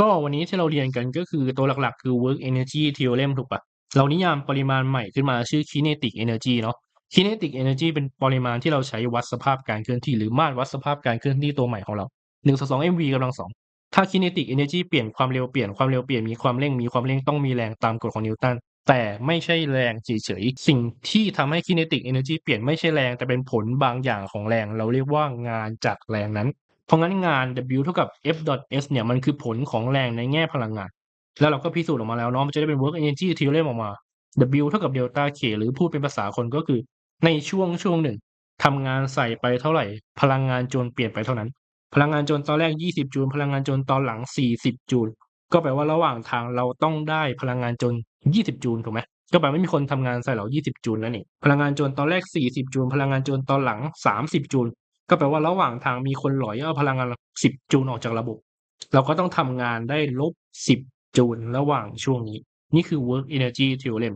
ก็วันนี้ที่เราเรียนกันก็คือตัวหลักๆ คือ Work Energy Theorem ถูกปล่าเรานิยามปริมาณใหม่ขึ้นมาชื่อ Kinetic Energy เนาะ Kinetic Energy เป็นปริมาณที่เราใช้วัดสภาพการเคลื่อนที่หรือมาตรวัดสภาพการเคลื่อนที่ตัวใหม่ของเรา1/2 mv กำลัง2ถ้า Kinetic Energy เปลี่ยนความเร็วเปลี่ยนความเร็วเปลี่ยนมีความเร่งมีความเร่งต้องมีแรงตามกฎของนิวตันแต่ไม่ใช่แรงเฉยๆสิ่งที่ทำให้ Kinetic Energy เปลี่ยนไม่ใช่แรงแต่เป็นผลบางอย่างของแรง เราเรียกว่างานจากแรงนั้น เพราะงั้นงาน W เท่ากับ F s เนี่ยมันคือผลของแรงในแง่พลังงาน แล้วเราก็พิสูจน์ออกมาแล้วเนาะมันจะได้เป็น Work Energy Theorem ออกมา W เท่ากับ Delta K หรือพูดเป็นภาษาคนก็คือในช่วงช่วงหนึ่งทำงานใส่ไปเท่าไหร่ พลังงานโจรเปลี่ยนไปเท่านั้น พลังงานโจรตอนแรก 20 จูล พลังงานโจรตอนหลัง 40 จูล ก็แปลว่าระหว่างทางเราต้องได้พลังงานโจร20 จูลถูกไหมก็แปลว่าไม่มีคนทำงานใส่เรา 20 จูลแล้วนี่พลังงานโจรตอนแรก 40 จูล พลังงานโจรตอนหลัง 30 จูล ก็แปลว่าระหว่างทางมีคนหลอยเอาพลังงานสิบจูลออกจากระบบ เราก็ต้องทำงานได้ลบสิบจูลระหว่างช่วงนี้ นี่คือ Work Energy Theorem